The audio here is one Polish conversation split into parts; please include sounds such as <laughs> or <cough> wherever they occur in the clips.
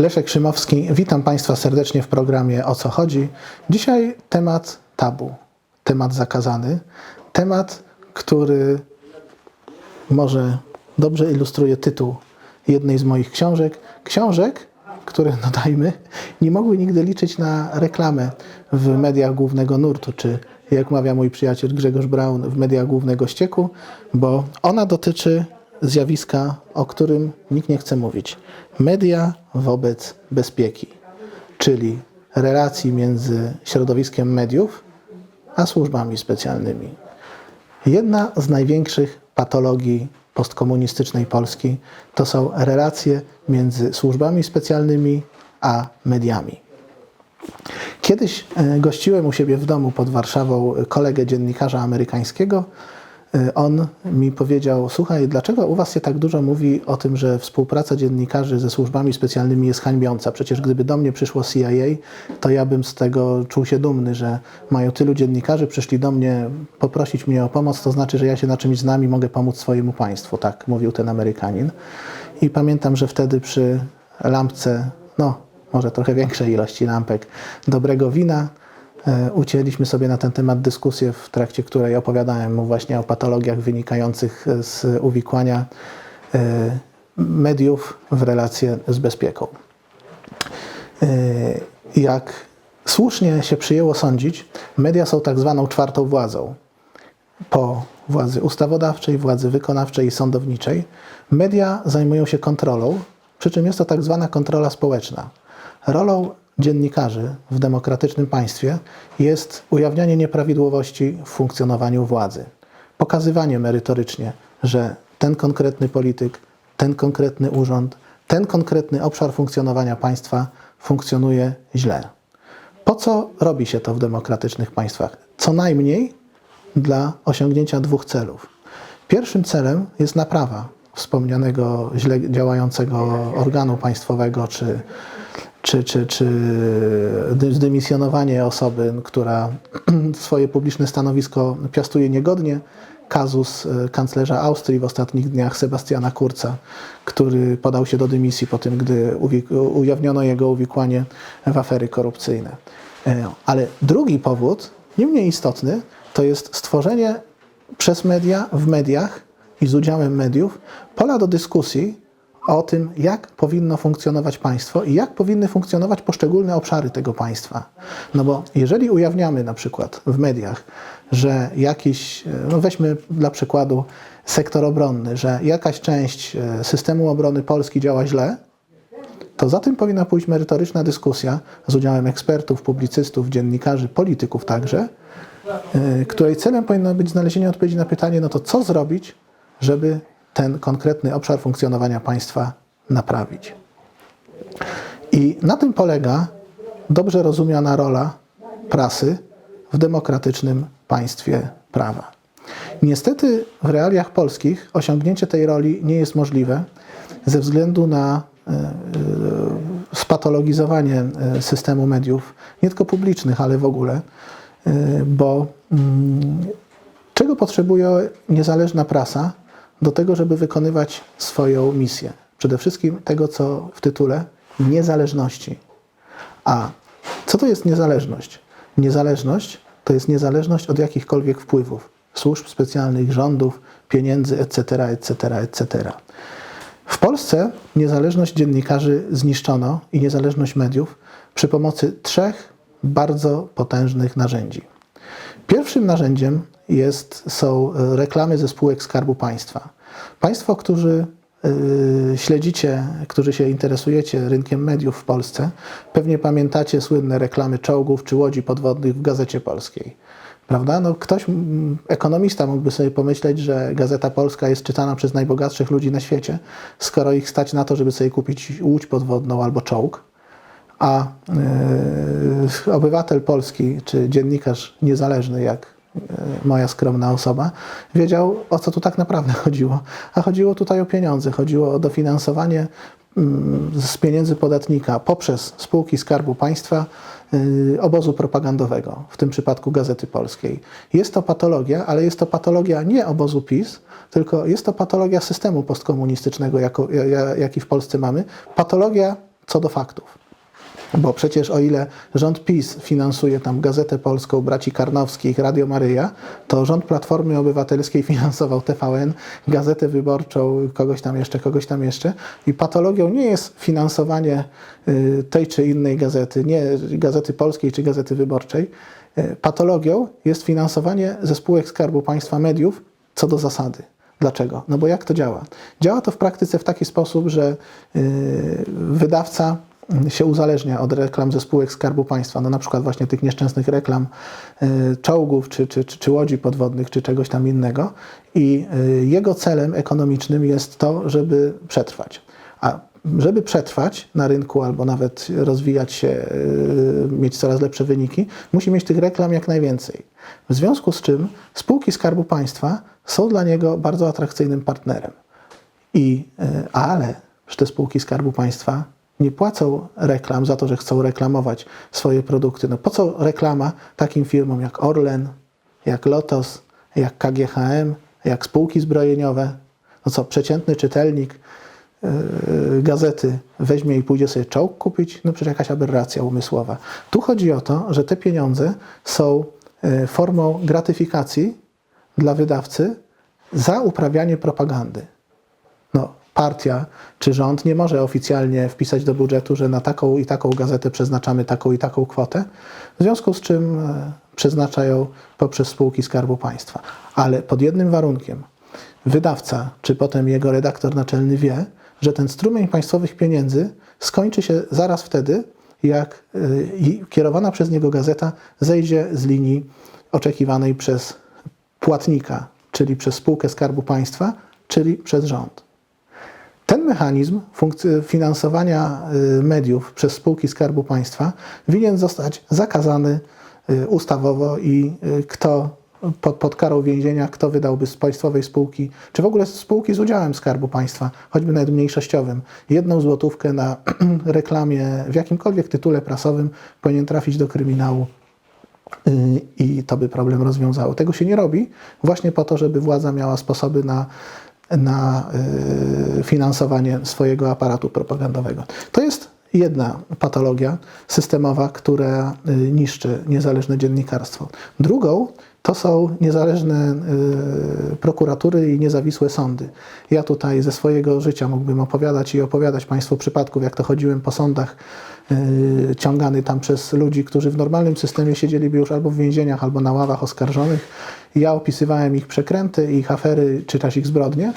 Leszek Szymowski, witam Państwa serdecznie w programie O co chodzi. Dzisiaj temat tabu, temat zakazany, temat, który może dobrze ilustruje tytuł jednej z moich książek. Książek, które, <laughs> dodajmy, nie mogły nigdy liczyć na reklamę w mediach głównego nurtu, czy jak mawia mój przyjaciel Grzegorz Braun, w mediach głównego ścieku, bo ona dotyczy zjawiska, o którym nikt nie chce mówić. Media wobec bezpieki, czyli relacji między środowiskiem mediów a służbami specjalnymi. Jedna z największych patologii postkomunistycznej Polski to są relacje między służbami specjalnymi a mediami. Kiedyś e, gościłem u siebie w domu pod Warszawą kolegę dziennikarza amerykańskiego. E, On mi powiedział: Słuchaj, dlaczego u Was się tak dużo mówi o tym, że współpraca dziennikarzy ze służbami specjalnymi jest hańbiąca? Przecież gdyby do mnie przyszło CIA, to ja bym z tego czuł się dumny, że mają tylu dziennikarzy, przyszli do mnie poprosić mnie o pomoc, to znaczy, że ja się na czymś znam i mogę pomóc swojemu państwu. Tak mówił ten Amerykanin. I pamiętam, że wtedy przy lampce, no może trochę większej ilości lampek dobrego wina, ucięliśmy sobie na ten temat dyskusję, w trakcie której opowiadałem mu właśnie o patologiach wynikających z uwikłania e, mediów w relacje z bezpieką. E, Jak słusznie się przyjęło sądzić, media są tak zwaną czwartą władzą po władzy ustawodawczej, władzy wykonawczej i sądowniczej, media zajmują się kontrolą, przy czym jest to tak zwana kontrola społeczna. Rolą dziennikarzy w demokratycznym państwie jest ujawnianie nieprawidłowości w funkcjonowaniu władzy. Pokazywanie merytorycznie, że ten konkretny polityk, ten konkretny urząd, ten konkretny obszar funkcjonowania państwa funkcjonuje źle. Po co robi się to w demokratycznych państwach? Co najmniej dla osiągnięcia dwóch celów. Pierwszym celem jest naprawa wspomnianego źle działającego organu państwowego, czy, czy, czy, czy dy- zdymisjonowanie osoby, która <clears throat> swoje publiczne stanowisko piastuje niegodnie. Kazus e, kanclerza Austrii w ostatnich dniach Sebastiana Kurza, który podał się do dymisji po tym, gdy ujawniono jego uwikłanie w afery korupcyjne. E, Ale drugi powód, nie mniej istotny, to jest stworzenie przez media, w mediach i z udziałem mediów pola do dyskusji o tym, jak powinno funkcjonować państwo i jak powinny funkcjonować poszczególne obszary tego państwa. No bo jeżeli ujawniamy na przykład w mediach, że jakiś, no weźmy dla przykładu sektor obronny, że jakaś część e, systemu obrony Polski działa źle, to za tym powinna pójść merytoryczna dyskusja z udziałem ekspertów, publicystów, dziennikarzy, polityków także, y, której celem powinno być znalezienie odpowiedzi na pytanie, no to co zrobić, żeby ten konkretny obszar funkcjonowania państwa naprawić. I na tym polega dobrze rozumiana rola prasy w demokratycznym państwie prawa. Niestety w realiach polskich osiągnięcie tej roli nie jest możliwe ze względu na e, e, spatologizowanie e, systemu mediów, nie tylko publicznych, ale w ogóle, bo mm, czego potrzebuje niezależna prasa do tego, żeby wykonywać swoją misję? Przede wszystkim tego, co w tytule niezależności. A co to jest niezależność? Niezależność to jest niezależność od jakichkolwiek wpływów służb specjalnych, rządów, pieniędzy, etc., etc., etc. W Polsce niezależność dziennikarzy zniszczono i niezależność mediów przy pomocy trzech bardzo potężnych narzędzi. Pierwszym narzędziem jest, są e, reklamy ze spółek Skarbu Państwa. Państwo, którzy y, śledzicie, którzy się interesujecie rynkiem mediów w Polsce, pewnie pamiętacie słynne reklamy czołgów czy łodzi podwodnych w Gazecie Polskiej. Prawda? No, ktoś, ekonomista mógłby sobie pomyśleć, że Gazeta Polska jest czytana przez najbogatszych ludzi na świecie, skoro ich stać na to, żeby sobie kupić łódź podwodną albo czołg a y, obywatel polski czy dziennikarz niezależny, jak y, moja skromna osoba, wiedział o co tu tak naprawdę <laughs> chodziło. A chodziło tutaj o pieniądze, chodziło o dofinansowanie mm, z pieniędzy podatnika poprzez spółki Skarbu Państwa y, obozu propagandowego, w tym przypadku Gazety Polskiej. Jest to patologia, ale jest to patologia nie obozu PiS, tylko jest to patologia systemu postkomunistycznego, jako, ja- ja- jaki w Polsce mamy, patologia co do faktów. Bo przecież o ile rząd PiS finansuje tam Gazetę Polską, Braci Karnowskich, Radio Maryja, to rząd Platformy Obywatelskiej finansował TVN, Gazetę Wyborczą, kogoś tam jeszcze, kogoś tam jeszcze. I patologią nie jest finansowanie y, tej czy innej gazety, nie Gazety Polskiej czy Gazety Wyborczej. Y, Patologią jest finansowanie ze spółek Skarbu Państwa mediów co do zasady. Dlaczego? No bo jak to działa? Działa to w praktyce w taki sposób, że y, wydawca się uzależnia od reklam ze spółek Skarbu Państwa, no na przykład właśnie tych nieszczęsnych reklam y, czołgów, czy, czy, czy, czy łodzi podwodnych, czy czegoś tam innego i y, jego celem ekonomicznym jest to, żeby przetrwać. A żeby przetrwać na rynku albo nawet rozwijać się, y, mieć coraz lepsze wyniki, musi mieć tych reklam jak najwięcej. W związku z czym spółki Skarbu Państwa są dla niego bardzo atrakcyjnym partnerem. I, ale te spółki Skarbu Państwa nie płacą reklam za to, że chcą reklamować swoje produkty. No po co reklama takim firmom jak Orlen, jak Lotos, jak KGHM, jak spółki zbrojeniowe? No co, przeciętny czytelnik yy, gazety weźmie i pójdzie sobie czołg kupić? No przecież jakaś aberracja umysłowa. Tu chodzi o to, że te pieniądze są yy, formą gratyfikacji dla wydawcy za uprawianie propagandy. Partia czy rząd nie może oficjalnie wpisać do budżetu, że na taką i taką gazetę przeznaczamy taką i taką kwotę, w związku z czym e, przeznacza ją poprzez spółki Skarbu Państwa. Ale pod jednym warunkiem. Wydawca, czy potem jego redaktor naczelny wie, że ten strumień państwowych pieniędzy skończy się zaraz wtedy, jak i kierowana przez niego gazeta zejdzie z linii oczekiwanej przez płatnika, czyli przez spółkę Skarbu Państwa, czyli przez rząd. Ten mechanizm finansowania y, mediów przez spółki Skarbu Państwa winien zostać zakazany y, ustawowo i y, kto pod, pod karą więzienia, kto wydałby z państwowej spółki, czy w ogóle z spółki z udziałem Skarbu Państwa, choćby nawet mniejszościowym, jedną złotówkę na <clears throat> reklamie w jakimkolwiek tytule prasowym powinien trafić do kryminału i to by problem rozwiązało. Tego się nie robi właśnie po to, żeby władza miała sposoby na, na y, finansowanie swojego aparatu propagandowego. To jest jedna patologia systemowa, która y, niszczy niezależne dziennikarstwo. Drugą to są niezależne y, prokuratury i niezawisłe sądy. Ja tutaj ze swojego życia mógłbym opowiadać i opowiadać Państwu przypadków, jak to chodziłem po sądach, y, ciągany tam przez ludzi, którzy w normalnym systemie siedzieliby już albo w więzieniach, albo na ławach oskarżonych. Ja opisywałem ich przekręty, ich afery, czy też ich zbrodnie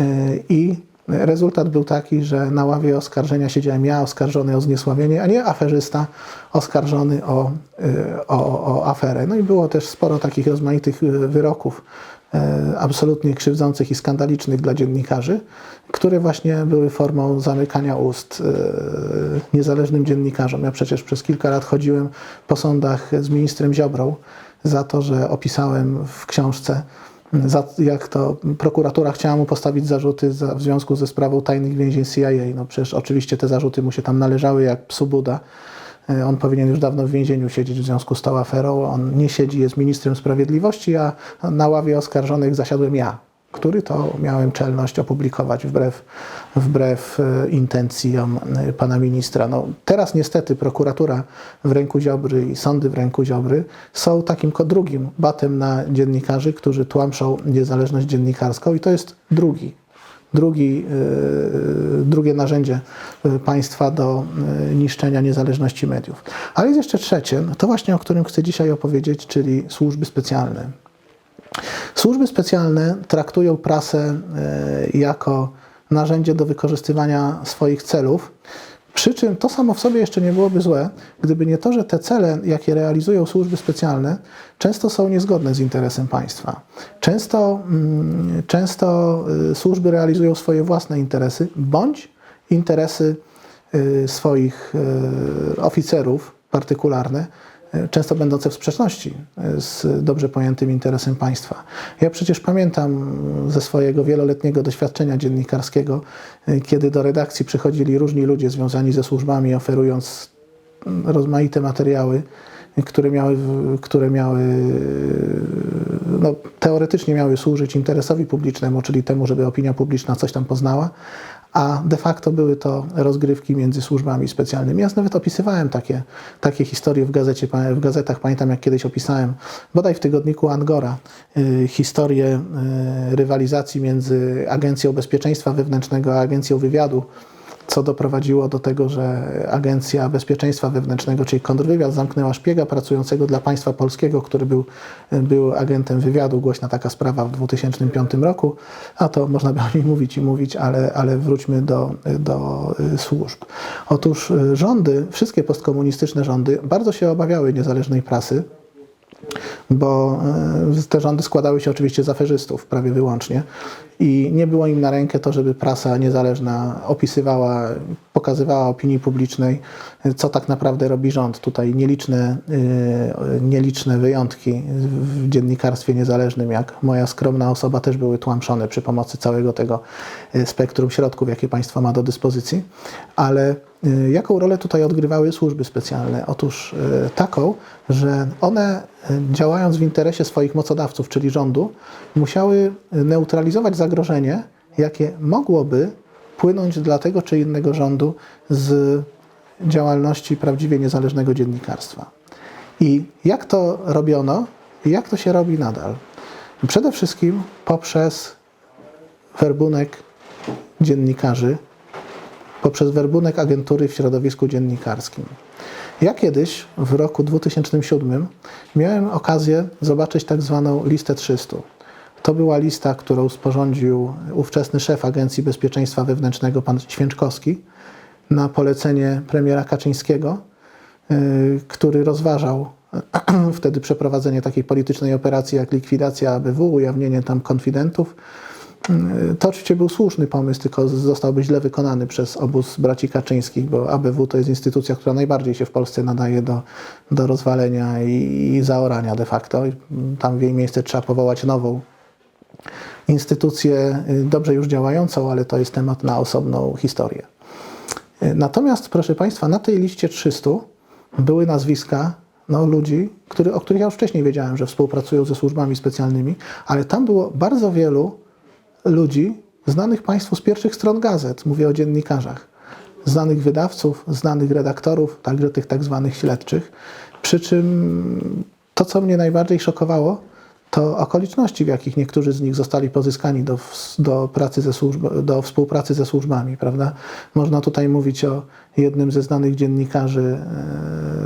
y, i Rezultat był taki, że na ławie oskarżenia siedziałem ja, oskarżony o zniesławienie, a nie aferzysta oskarżony o, y, o, o aferę. No i było też sporo takich rozmaitych y, wyroków y, absolutnie krzywdzących i skandalicznych dla dziennikarzy, które właśnie były formą zamykania ust niezależnym dziennikarzom. Ja przecież przez kilka lat chodziłem po sądach z ministrem Ziobrą za to, że opisałem w książce za, jak to prokuratura chciała mu postawić zarzuty za, w związku ze sprawą tajnych więzień CIA. No przecież oczywiście te zarzuty mu się tam należały jak psu Buda. E, On powinien już dawno w więzieniu siedzieć w związku z tą aferą. On nie siedzi, jest ministrem sprawiedliwości, a na ławie oskarżonych zasiadłem ja, który to miałem czelność opublikować wbrew, wbrew e, intencjom e, pana ministra. No, teraz niestety prokuratura w ręku Ziobry i sądy w ręku Ziobry są takim drugim batem na dziennikarzy, którzy tłamszą niezależność dziennikarską i to jest drugi drugi, e, drugie narzędzie państwa do niszczenia niezależności mediów. Ale jest jeszcze trzecie, to właśnie o którym chcę dzisiaj opowiedzieć, czyli służby specjalne. Służby specjalne traktują prasę e, jako narzędzie do wykorzystywania swoich celów. Przy czym to samo w sobie jeszcze nie byłoby złe, gdyby nie to, że te cele, jakie realizują służby specjalne, często są niezgodne z interesem państwa. Często, mm, często y, służby realizują swoje własne interesy bądź interesy y, swoich oficerów partykularne, często będące w sprzeczności z dobrze pojętym interesem państwa. Ja przecież pamiętam ze swojego wieloletniego doświadczenia dziennikarskiego, kiedy do redakcji przychodzili różni ludzie związani ze służbami, oferując rozmaite materiały, które miały, które miały no, teoretycznie miały służyć interesowi publicznemu, czyli temu, żeby opinia publiczna coś tam poznała, a de facto były to rozgrywki między służbami specjalnymi. Ja nawet opisywałem takie, takie historie w, gazecie, w gazetach. Pamiętam, jak kiedyś opisałem, bodaj w tygodniku Angora, y, historię y, rywalizacji między Agencją Bezpieczeństwa Wewnętrznego a Agencją Wywiadu co doprowadziło do tego, że Agencja Bezpieczeństwa Wewnętrznego, czyli kontrwywiad, zamknęła szpiega pracującego dla państwa polskiego, który był, był agentem wywiadu. Głośna taka sprawa w 2005 roku, a to można by o niej mówić i mówić, ale, ale wróćmy do, do służb. Otóż rządy, wszystkie postkomunistyczne rządy bardzo się obawiały niezależnej prasy, bo e, te rządy składały się oczywiście z aferzystów prawie wyłącznie. I nie było im na rękę to, żeby prasa niezależna opisywała, pokazywała opinii publicznej, co tak naprawdę robi rząd. Tutaj nieliczne, e, nieliczne wyjątki w dziennikarstwie niezależnym, jak moja skromna osoba, też były tłamszone przy pomocy całego tego e, spektrum środków, jakie państwo ma do dyspozycji, ale Jaką rolę tutaj odgrywały służby specjalne? Otóż taką, że one działając w interesie swoich mocodawców, czyli rządu, musiały neutralizować zagrożenie, jakie mogłoby płynąć dla tego czy innego rządu z działalności prawdziwie niezależnego dziennikarstwa. I jak to robiono i jak to się robi nadal? Przede wszystkim poprzez werbunek dziennikarzy, poprzez werbunek agentury w środowisku dziennikarskim. Ja kiedyś w roku 2007 miałem okazję zobaczyć tak zwaną listę 300. To była lista, którą sporządził ówczesny szef Agencji Bezpieczeństwa Wewnętrznego, pan Święczkowski, na polecenie premiera Kaczyńskiego, y, który rozważał <clears throat> wtedy przeprowadzenie takiej politycznej operacji jak likwidacja ABW, ujawnienie tam konfidentów to oczywiście był słuszny pomysł, tylko zostałby źle wykonany przez obóz braci Kaczyńskich, bo ABW to jest instytucja, która najbardziej się w Polsce nadaje do, do rozwalenia i, i zaorania de facto. Tam w jej miejsce trzeba powołać nową instytucję, y, dobrze już działającą, ale to jest temat na osobną historię. Y, natomiast, proszę Państwa, na tej liście 300 były nazwiska no, ludzi, który, o których ja już wcześniej wiedziałem, że współpracują ze służbami specjalnymi, ale tam było bardzo wielu ludzi znanych Państwu z pierwszych stron gazet, mówię o dziennikarzach, znanych wydawców, znanych redaktorów, także tych tak zwanych śledczych. Przy czym to, co mnie najbardziej szokowało, to okoliczności, w jakich niektórzy z nich zostali pozyskani do, do, pracy ze służb, do współpracy ze służbami, prawda? Można tutaj mówić o jednym ze znanych dziennikarzy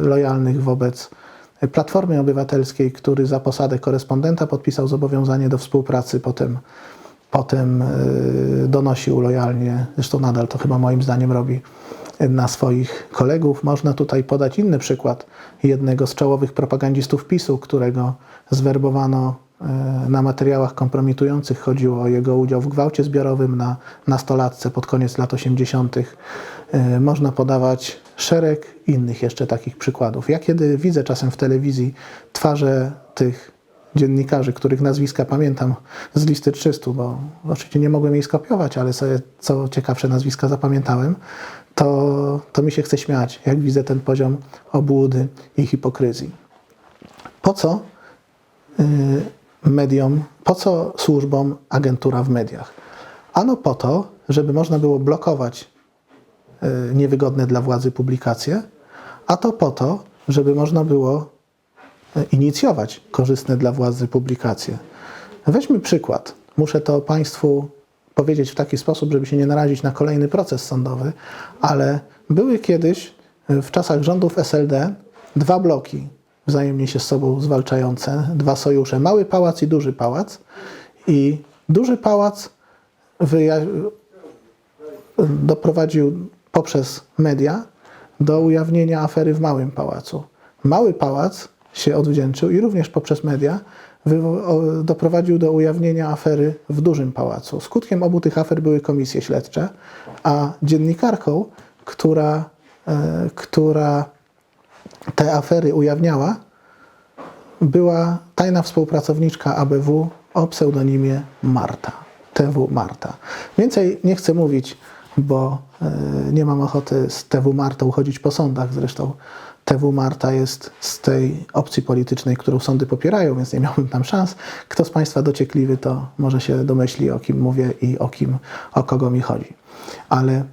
e, lojalnych wobec Platformy Obywatelskiej, który za posadę korespondenta podpisał zobowiązanie do współpracy, potem potem y, donosił lojalnie, zresztą nadal to chyba moim zdaniem robi, na swoich kolegów. Można tutaj podać inny przykład jednego z czołowych propagandzistów PiSu, którego zwerbowano y, na materiałach kompromitujących. Chodziło o jego udział w gwałcie zbiorowym na nastolatce pod koniec lat 80. Y, można podawać szereg innych jeszcze takich przykładów. Ja kiedy widzę czasem w telewizji twarze tych dziennikarzy, których nazwiska pamiętam z listy 300, bo oczywiście nie mogłem jej skopiować, ale sobie co ciekawsze nazwiska zapamiętałem, to, to mi się chce śmiać, jak widzę ten poziom obłudy i hipokryzji. Po co y, mediom, po co służbom agentura w mediach? Ano po to, żeby można było blokować y, niewygodne dla władzy publikacje, a to po to, żeby można było inicjować korzystne dla władzy publikacje. Weźmy przykład. Muszę to Państwu powiedzieć w taki sposób, żeby się nie narazić na kolejny proces sądowy, ale były kiedyś w czasach rządów SLD dwa bloki wzajemnie się z sobą zwalczające, dwa sojusze, mały pałac i duży pałac. I duży pałac doprowadził poprzez media do ujawnienia afery w małym pałacu. Mały pałac się odwdzięczył i również poprzez media doprowadził do ujawnienia afery w dużym pałacu. Skutkiem obu tych afer były komisje śledcze, a dziennikarką, która, e, która te afery ujawniała, była tajna współpracowniczka ABW o pseudonimie Marta. TW Marta. Więcej nie chcę mówić, bo e, nie mam ochoty z TW Martą chodzić po sądach. Zresztą TW Marta jest z tej opcji politycznej, którą sądy popierają, więc nie miałbym tam szans. Kto z Państwa dociekliwy, to może się domyśli, o kim mówię i o kim, o kogo mi chodzi. ale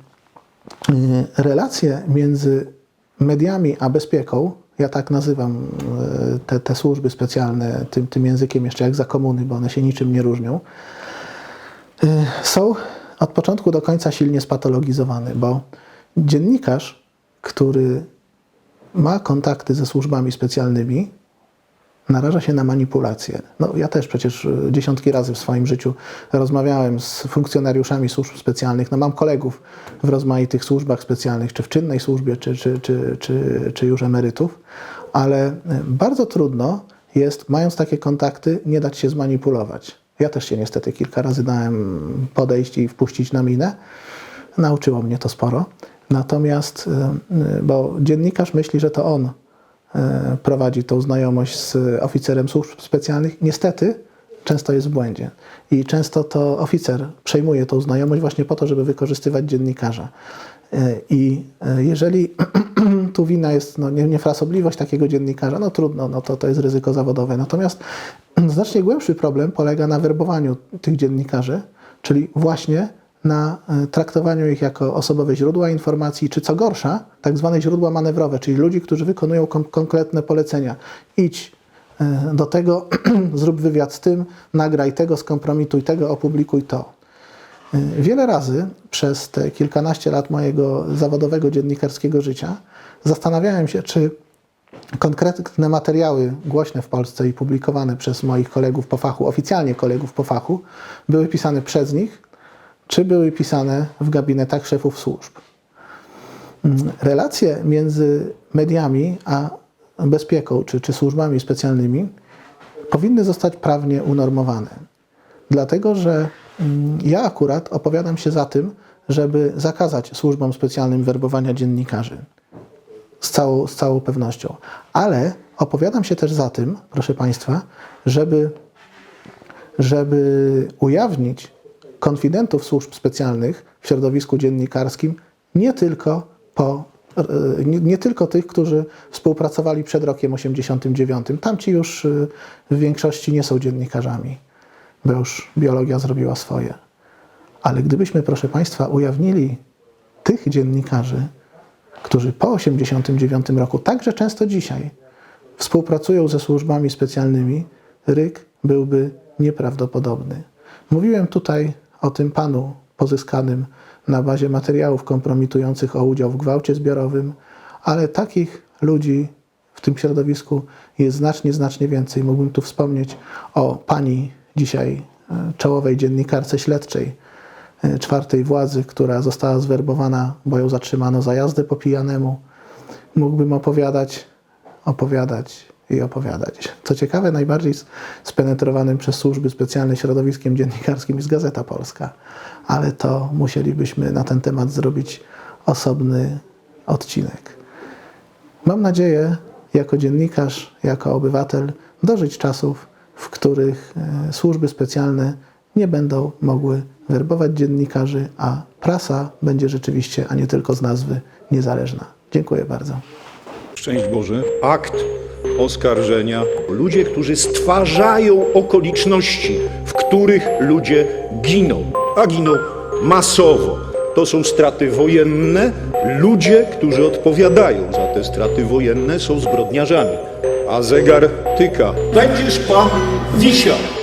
y, relacje między mediami a bezpieką, ja tak nazywam y, te, te służby specjalne tym, tym językiem jeszcze jak za komuny, bo one się niczym nie różnią, są od początku do końca silnie spatologizowane, bo dziennikarz, który ma kontakty ze służbami specjalnymi, naraża się na manipulacje. No, ja też przecież y, dziesiątki razy w swoim życiu rozmawiałem z funkcjonariuszami służb specjalnych. No, mam kolegów w rozmaitych służbach specjalnych, czy w czynnej służbie, czy, czy, czy, czy, czy już emerytów, ale y, bardzo trudno jest, mając takie kontakty, nie dać się zmanipulować. Ja też się niestety kilka razy dałem podejść i wpuścić na minę. Nauczyło mnie to sporo. Natomiast, y, y, bo dziennikarz myśli, że to on e, prowadzi tą znajomość z oficerem służb specjalnych, niestety często jest w błędzie. I często to oficer przejmuje tą znajomość właśnie po to, żeby wykorzystywać dziennikarza. E, I e, jeżeli <clears throat> tu wina jest no, nie- niefrasobliwość takiego dziennikarza, no trudno, no to, to jest ryzyko zawodowe. Natomiast <clears throat> znacznie głębszy problem polega na werbowaniu tych dziennikarzy, czyli właśnie na e, traktowaniu ich jako osobowe źródła informacji, czy co gorsza, tak zwane źródła manewrowe, czyli ludzi, którzy wykonują kon- konkretne polecenia. Idź e, do tego, <clears throat> zrób wywiad z tym, nagraj tego, skompromituj tego, opublikuj to. E, Wiele razy przez te kilkanaście lat mojego zawodowego dziennikarskiego życia zastanawiałem się, czy konkretne materiały głośne w Polsce i publikowane przez moich kolegów po fachu, oficjalnie kolegów po fachu, były pisane przez nich, czy były pisane w gabinetach szefów służb. Mm, Relacje między mediami a bezpieką czy, czy służbami specjalnymi powinny zostać prawnie unormowane. Dlatego, że mm, ja akurat opowiadam się za tym, żeby zakazać służbom specjalnym werbowania dziennikarzy z całą, z całą pewnością. Ale opowiadam się też za tym, proszę Państwa, żeby, żeby ujawnić konfidentów służb specjalnych w środowisku dziennikarskim nie tylko po e, nie, nie tylko tych, którzy współpracowali przed rokiem 89. Tamci już e, w większości nie są dziennikarzami, bo już biologia zrobiła swoje. Ale gdybyśmy, proszę Państwa, ujawnili tych dziennikarzy, którzy po 89 roku, także często dzisiaj, współpracują ze służbami specjalnymi, ryk byłby nieprawdopodobny. Mówiłem tutaj o tym panu pozyskanym na bazie materiałów kompromitujących o udział w gwałcie zbiorowym, ale takich ludzi w tym środowisku jest znacznie, znacznie więcej. Mógłbym tu wspomnieć o pani dzisiaj e, czołowej dziennikarce śledczej, czwartej władzy, która została zwerbowana, bo ją zatrzymano za jazdę po pijanemu. Mógłbym opowiadać, opowiadać i opowiadać. Co ciekawe, najbardziej spenetrowanym przez służby specjalne środowiskiem dziennikarskim jest Gazeta Polska, ale to musielibyśmy na ten temat zrobić osobny odcinek. Mam nadzieję, jako dziennikarz, jako obywatel, dożyć czasów, w których e, służby specjalne nie będą mogły werbować dziennikarzy, a prasa będzie rzeczywiście, a nie tylko z nazwy, niezależna. Dziękuję bardzo. Szczęść Boże. Akt oskarżenia. Ludzie, którzy stwarzają okoliczności, w których ludzie giną, a giną masowo. To są straty wojenne. Ludzie, którzy odpowiadają za te straty wojenne, są zbrodniarzami. A zegar tyka. Będziesz pan wisiał.